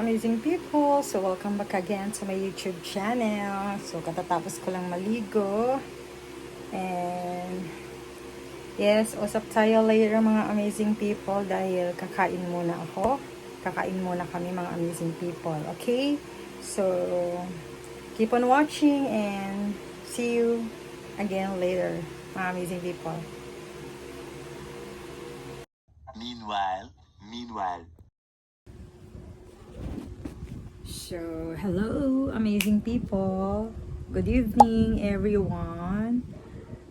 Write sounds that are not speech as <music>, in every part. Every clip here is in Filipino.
amazing people! So, welcome back again sa my YouTube channel. So, katatapos ko lang maligo. And, yes, usap tayo later mga amazing people dahil kakain muna ako. Kakain muna kami mga amazing people. Okay? So, keep on watching and see you again later mga amazing people. Meanwhile, meanwhile. So, hello, amazing people. Good evening, everyone.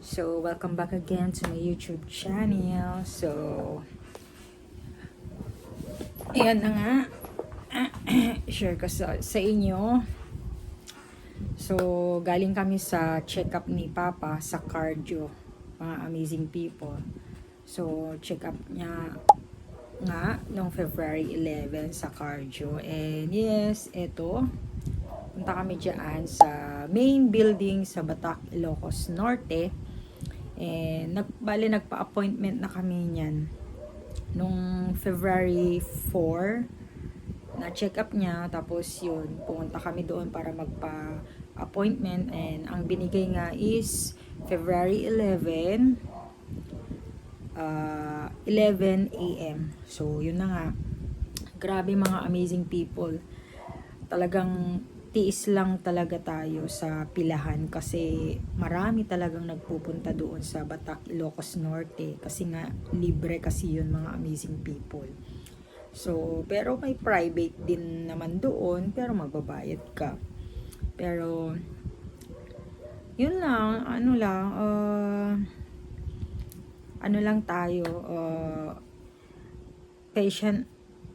So, welcome back again to my YouTube channel. So, ayan na nga. <clears throat> Share ko sa, sa inyo. So, galing kami sa check-up ni Papa sa cardio. Mga amazing people. So, check-up niya nga noong February 11 sa cardio. And yes, eto. Punta kami dyan sa main building sa Batac, Ilocos Norte. And nag, bali, nagpa-appointment na kami niyan. Nung February 4, na-check up niya. Tapos yun, pumunta kami doon para magpa-appointment. And ang binigay nga is February 11, uh, 11 a.m. So, yun na nga. Grabe mga amazing people. Talagang tiis lang talaga tayo sa pilahan kasi marami talagang nagpupunta doon sa Batac, Ilocos Norte kasi nga libre kasi yun mga amazing people. So, pero may private din naman doon pero magbabayad ka. Pero yun lang, ano lang, uh, ano lang tayo, uh, patient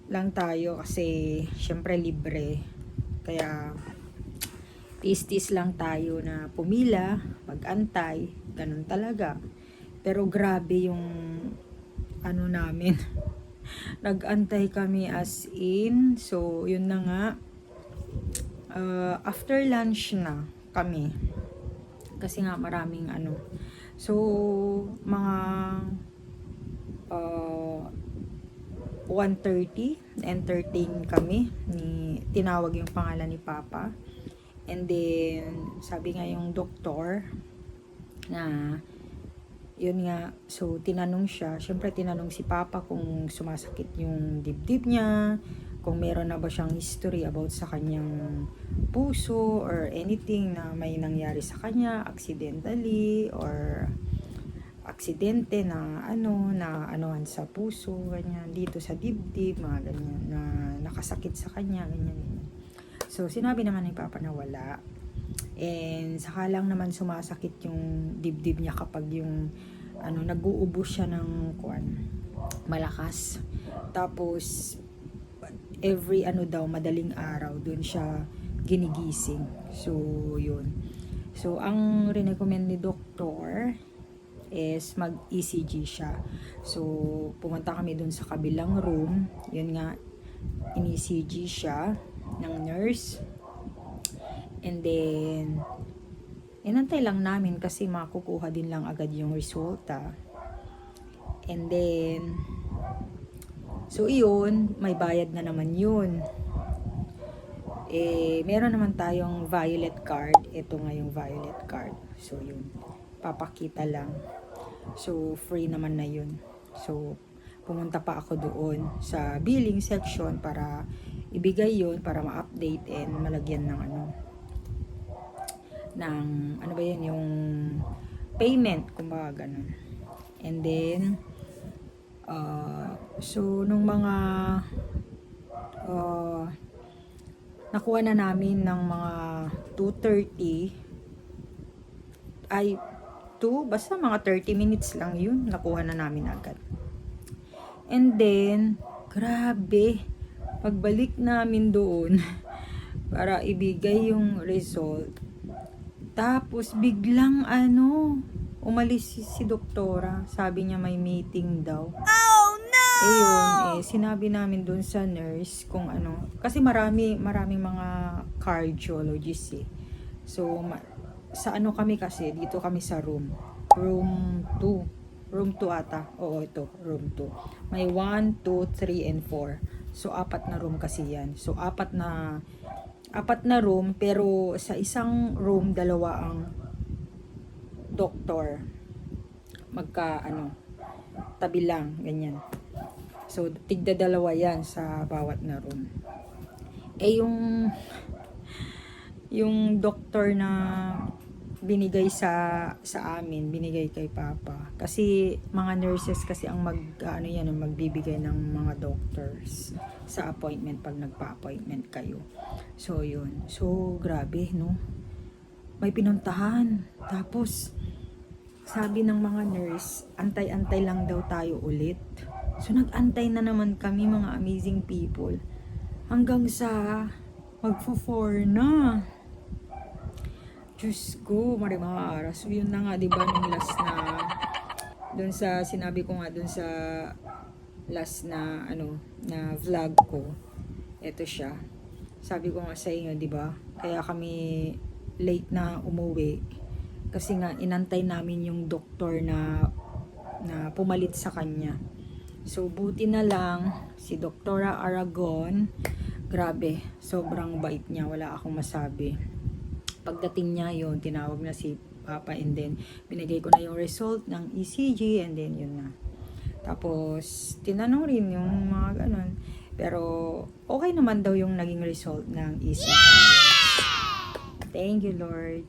lang tayo kasi syempre libre. Kaya tis-tis lang tayo na pumila, mag-antay, ganun talaga. Pero grabe yung ano namin. <laughs> Nag-antay kami as in. So, yun na nga. Uh, after lunch na kami. Kasi nga maraming ano. So, mga uh, 1.30, entertain kami. Ni, tinawag yung pangalan ni Papa. And then, sabi nga yung doktor na yun nga, so tinanong siya, syempre tinanong si Papa kung sumasakit yung dibdib niya, kung meron na ba siyang history about sa kanyang puso or anything na may nangyari sa kanya accidentally or aksidente na ano na anuhan sa puso ganyan dito sa dibdib mga ganyan na nakasakit sa kanya ganyan, ganyan. so sinabi naman ni Papa na wala and saka lang naman sumasakit yung dibdib niya kapag yung ano nag-uubo siya ng kuan malakas tapos every ano daw madaling araw doon siya ginigising. So yun. So ang recommend ni doktor is mag ECG siya. So pumunta kami doon sa kabilang room. Yun nga in ECG siya ng nurse. And then inantay lang namin kasi makukuha din lang agad yung resulta. And then So, iyon, may bayad na naman yun. Eh, meron naman tayong violet card. Ito nga yung violet card. So, yun. Papakita lang. So, free naman na yun. So, pumunta pa ako doon sa billing section para ibigay yun para ma-update and malagyan ng ano ng ano ba yun yung payment kumbaga ganun and then uh, so nung mga uh, nakuha na namin ng mga 2.30 ay 2 basta mga 30 minutes lang yun nakuha na namin agad. And then grabe pagbalik namin doon <laughs> para ibigay yung result tapos biglang ano umalis si, si doktora. Sabi niya may meeting daw. Oh no! Eh yun, eh, sinabi namin dun sa nurse kung ano. Kasi marami, maraming mga cardiologists eh. So, ma- sa ano kami kasi, dito kami sa room. Room 2. Room 2 ata. Oo, ito. Room 2. May 1, 2, 3, and 4. So, apat na room kasi yan. So, apat na apat na room pero sa isang room dalawa ang doktor magka ano tabi lang ganyan. So tigda dalawa yan sa bawat na room. Eh yung yung doktor na binigay sa sa amin binigay kay papa. Kasi mga nurses kasi ang mag ano yan ang magbibigay ng mga doctors sa appointment pag nagpa-appointment kayo. So yun. So grabe no may pinuntahan. Tapos sabi ng mga nurse antay-antay lang daw tayo ulit. So nag-antay na naman kami mga amazing people. Hanggang sa magfo-four na. Diyos ko, marimara. So, yun na nga, di ba, nung last na, dun sa, sinabi ko nga, dun sa last na, ano, na vlog ko, eto siya. Sabi ko nga sa inyo, di ba, kaya kami late na umuwi. Kasi nga, inantay namin yung doktor na, na pumalit sa kanya. So, buti na lang, si Doktora Aragon, grabe, sobrang bait niya, wala akong masabi pagdating niya yon tinawag na si Papa and then binigay ko na yung result ng ECG and then yun na. Tapos tinanong rin yung mga ganun. Pero okay naman daw yung naging result ng ECG. Thank you Lord.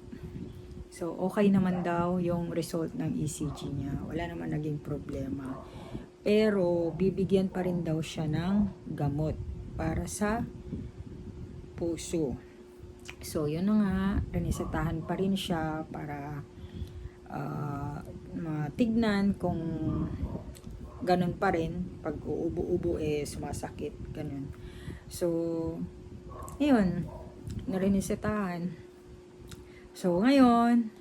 So okay naman daw yung result ng ECG niya. Wala naman naging problema. Pero bibigyan pa rin daw siya ng gamot para sa puso. So, yun na nga, renisetahan pa rin siya para uh, matignan kung ganun pa rin. Pag uubo-ubo eh, sumasakit. Ganun. So, yun, narinisetahan. So, ngayon,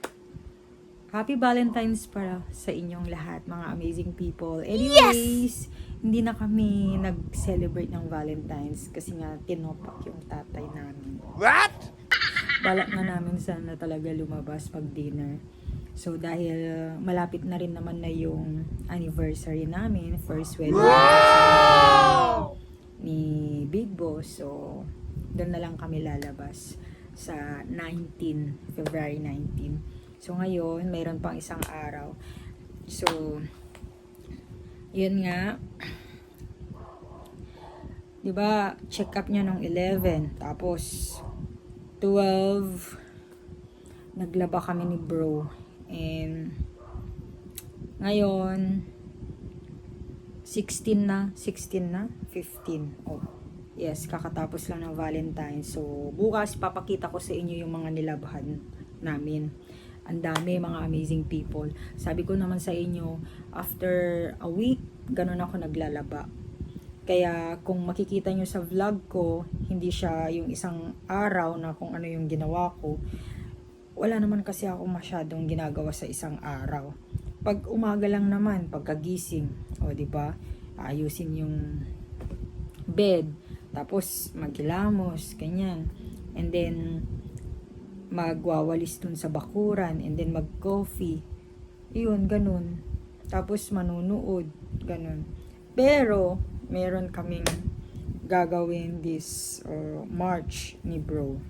Happy Valentine's para sa inyong lahat, mga amazing people. Anyways, hindi na kami nag-celebrate ng Valentine's kasi nga tinopak yung tatay namin. What? balak na namin sana talaga lumabas pag dinner. So dahil malapit na rin naman na yung anniversary namin, first wedding anniversary ni Big Boss. So doon na lang kami lalabas sa 19, February 19. So ngayon, mayroon pang isang araw. So yun nga, 'di ba, check up niya nung 11, tapos 12 naglaba kami ni bro. And ngayon 16 na 16 na 15 oh yes kakatapos lang ng valentine so bukas papakita ko sa inyo yung mga nilabhan namin ang dami mga amazing people sabi ko naman sa inyo after a week ganun ako naglalaba kaya kung makikita nyo sa vlog ko, hindi siya yung isang araw na kung ano yung ginawa ko. Wala naman kasi ako masyadong ginagawa sa isang araw. Pag umaga lang naman, pagkagising, o ba? Ayusin yung bed, tapos magilamos, ganyan. And then magwawalis dun sa bakuran, and then mag-coffee. Iyon, ganun. Tapos manunood, ganun. Pero, meron kaming gagawin this uh, March ni bro.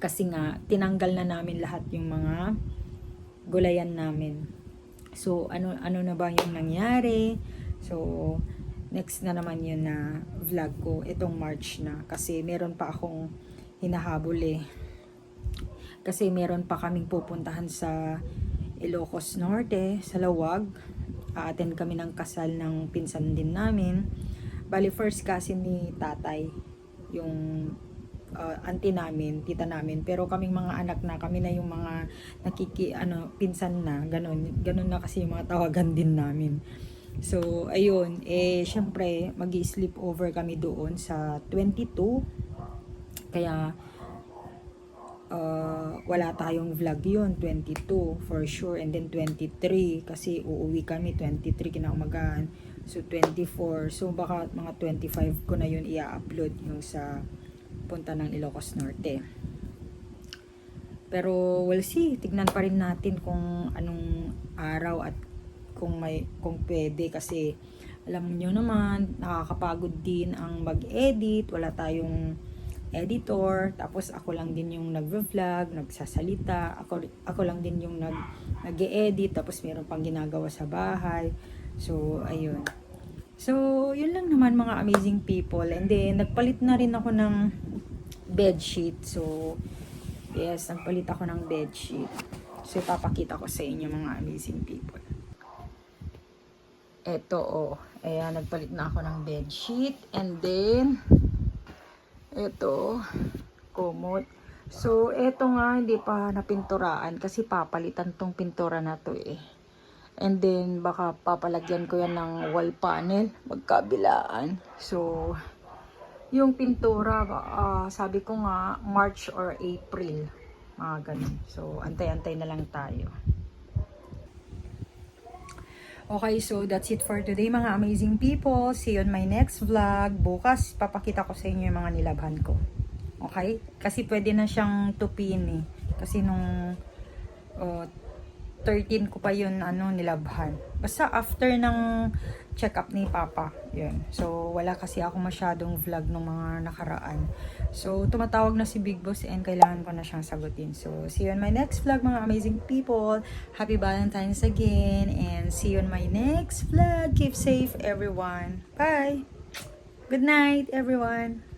Kasi nga, tinanggal na namin lahat yung mga gulayan namin. So, ano, ano na ba yung nangyari? So, next na naman yun na vlog ko, itong March na. Kasi meron pa akong hinahabol eh. Kasi meron pa kaming pupuntahan sa Ilocos Norte, sa Lawag. A-attend kami ng kasal ng pinsan din namin. Bali, first kasi ni tatay, yung uh, auntie namin, tita namin. Pero kaming mga anak na, kami na yung mga nakiki, ano, pinsan na, ganun. Ganun na kasi yung mga tawagan din namin. So, ayun, eh, syempre, mag sleep over kami doon sa 22. Kaya, uh, wala tayong vlog yun, 22 for sure. And then 23 kasi uuwi kami 23 kinaumagahan. So 24. So baka mga 25 ko na yun i-upload yung sa punta ng Ilocos Norte. Pero we'll see, tignan pa rin natin kung anong araw at kung may kung pwede kasi alam niyo naman nakakapagod din ang mag-edit, wala tayong editor, tapos ako lang din yung nagvo-vlog, nagsasalita, ako ako lang din yung nag nag-edit, tapos meron pang ginagawa sa bahay. So ayun. So, yun lang naman mga amazing people. And then, nagpalit na rin ako ng bedsheet. So, yes, nagpalit ako ng bedsheet. So, ipapakita ko sa inyo mga amazing people. Eto, oh. Ayan, nagpalit na ako ng bedsheet. And then, eto, kumot. So, eto nga, hindi pa napinturaan kasi papalitan tong pintura na to eh. And then, baka papalagyan ko yan ng wall panel, magkabilaan. So, yung pintura, ah, sabi ko nga, March or April. Mga ganun. So, antay-antay na lang tayo. Okay, so that's it for today mga amazing people. See you on my next vlog. Bukas, papakita ko sa inyo yung mga nilabhan ko. Okay? Kasi pwede na siyang tupin eh. Kasi nung oh, 13 ko pa yun ano, nilabhan. Basta after ng check-up ni Papa. Yun. So, wala kasi ako masyadong vlog ng mga nakaraan. So, tumatawag na si Big Boss and kailangan ko na siyang sagutin. So, see you on my next vlog mga amazing people. Happy Valentine's again and see you on my next vlog. Keep safe everyone. Bye! Good night everyone!